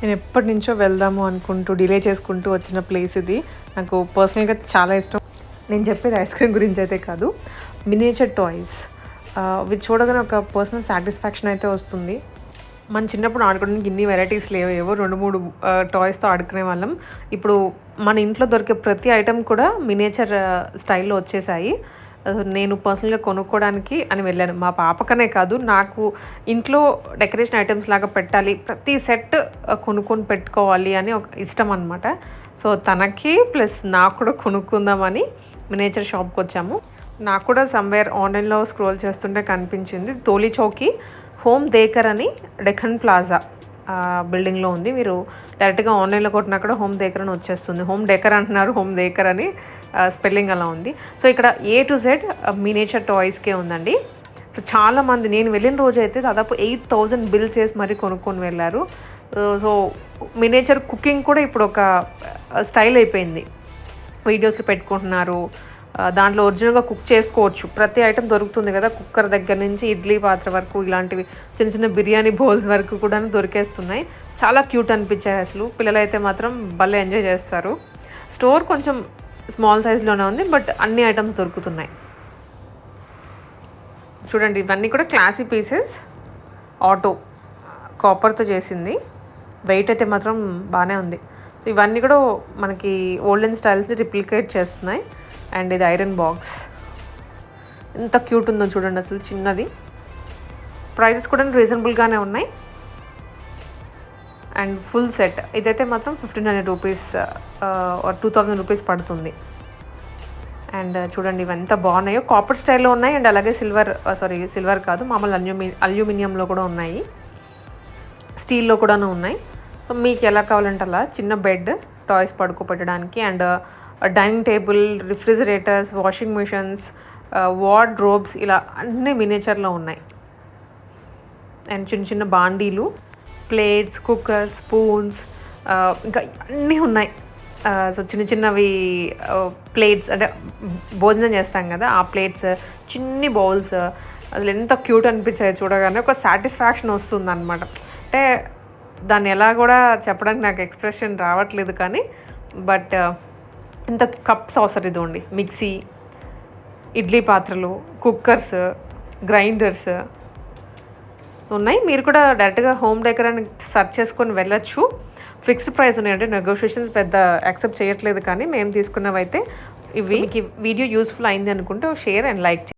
నేను ఎప్పటి నుంచో వెళ్దాము అనుకుంటూ డిలే చేసుకుంటూ వచ్చిన ప్లేస్ ఇది. నాకు పర్సనల్గా చాలా ఇష్టం. నేను చెప్పేది ఐస్ క్రీమ్ గురించి అయితే కాదు. మినేచర్ టాయ్స్ అవి చూడగానే ఒక పర్సనల్ సాటిస్ఫాక్షన్ అయితే వస్తుంది. మన చిన్నప్పుడు ఆడుకోవడానికి ఇన్ని వెరైటీస్ లేవు. ఏవో రెండు మూడు టాయ్స్తో ఆడుకునే వాళ్ళం. ఇప్పుడు మన ఇంట్లో దొరికే ప్రతి ఐటెం కూడా మినేచర్ స్టైల్లో వచ్చేసాయి. నేను పర్సనల్గా కొనుక్కోవడానికి అని వెళ్ళాను. మా పాపకనే కాదు నాకు ఇంట్లో డెకరేషన్ ఐటమ్స్ లాగా పెట్టాలి ప్రతి సెట్ కొనుక్కొని పెట్టుకోవాలి అని ఒక ఇష్టం అనమాట సో తనకి ప్లస్ నాకు కూడా కొనుక్కుందామని మినేచర్ షాప్కి వచ్చాము. నాకు కూడా సమ్వేర్ ఆన్లైన్లో స్క్రోల్ చేస్తుంటే కనిపించింది తోలి చౌకి హోమ్ దేకర్ అని డెకన్ ప్లాజా బిల్డింగ్లో ఉంది. మీరు డైరెక్ట్గా ఆన్లైన్లో కొట్టినా కూడా హోమ్ డేకర్ అని వచ్చేస్తుంది. హోమ్ డేకర్ అంటున్నారు. హోమ్ డేకర్ అని స్పెల్లింగ్ అలా ఉంది. సో ఇక్కడ ఏ టు జెడ్ మినేచర్ టాయ్స్కే ఉందండి. సో చాలా మంది నేను వెళ్ళిన రోజు అయితే దాదాపు ఎయిట్ థౌజండ్ బిల్ చేసి మరీ కొనుక్కొని వెళ్ళారు. సో మినేచర్ కుకింగ్ కూడా ఇప్పుడు ఒక స్టైల్ అయిపోయింది. వీడియోస్లో పెట్టుకుంటున్నారు. దాంట్లో ఒరిజినల్గా కుక్ చేసుకోవచ్చు. ప్రతి ఐటెం దొరుకుతుంది కదా కుక్కర్ దగ్గర నుంచి ఇడ్లీ పాత్ర వరకు ఇలాంటివి చిన్న చిన్న బిర్యానీ బౌల్స్ వరకు కూడా దొరికేస్తున్నాయి. చాలా క్యూట్ అనిపించాయి అసలు. పిల్లలు అయితే మాత్రం భలే ఎంజాయ్ చేస్తారు. స్టోర్ కొంచెం స్మాల్ సైజ్లోనే ఉంది బట్ అన్ని ఐటమ్స్ దొరుకుతున్నాయి. చూడండి ఇవన్నీ కూడా క్లాసీ పీసెస్. ఆటో కాపర్తో చేసింది. వెయిట్ అయితే మాత్రం బాగానే ఉంది. సో ఇవన్నీ కూడా మనకి ఓల్డెన్ స్టైల్స్ని రిప్లికేట్ చేస్తున్నాయి. అండ్ ఇది ఐరన్ బాక్స్. ఎంత క్యూట్ ఉందో చూడండి అసలు చిన్నది. ప్రైజెస్ కూడా రీజనబుల్గానే ఉన్నాయి. And full set. ఇదైతే మాత్రం fifteen hundred rupees uh, two thousand rupees పడుతుంది. అండ్ చూడండి ఇవి ఎంత బాగున్నాయో. కాపర్ స్టైల్లో ఉన్నాయి అండ్ అలాగే సిల్వర్ సారీ సిల్వర్ కాదు మామూలు అల్యూమి అల్యూమినియంలో కూడా ఉన్నాయి. స్టీల్లో కూడా ఉన్నాయి. సో మీకు ఎలా కావాలంటే అలా చిన్న bed toys పడుకోబెట్టడానికి and dining table refrigerators washing machines wardrobes ఇలా అన్ని మినేచర్లో ఉన్నాయి. అండ్ చిన్న చిన్న బాండీలు ప్లేట్స్ కుక్కర్ స్పూన్స్ ఇంకా అన్నీ ఉన్నాయి. సో చిన్న చిన్నవి ప్లేట్స్ అంటే భోజనం చేస్తాం కదా ఆ ప్లేట్స్ చిన్ని బౌల్స్ అసలు ఎంత క్యూట్ అనిపించాయి చూడగానే ఒక సాటిస్ఫాక్షన్ వస్తుంది అనమాట అంటే దాన్ని ఎలా కూడా చెప్పడానికి నాకు ఎక్స్ప్రెషన్ రావట్లేదు కానీ బట్ ఇంత కప్స్ అవసరం ఇదిగోండి మిక్సీ ఇడ్లీ పాత్రలు కుక్కర్స్ గ్రైండర్స్ ఉన్నాయి. మీరు కూడా డైరెక్ట్గా హోమ్ డెకర్ అని సెర్చ్ చేసుకొని వెళ్ళొచ్చు. ఫిక్స్డ్ ప్రైస్ ఉన్నాయంటే నెగోషియేషన్స్ పెద్ద యాక్సెప్ట్ చేయట్లేదు కానీ మేము తీసుకున్నవైతే ఇవి. వీడియో యూస్ఫుల్ అయింది అనుకుంటే షేర్ అండ్ లైక్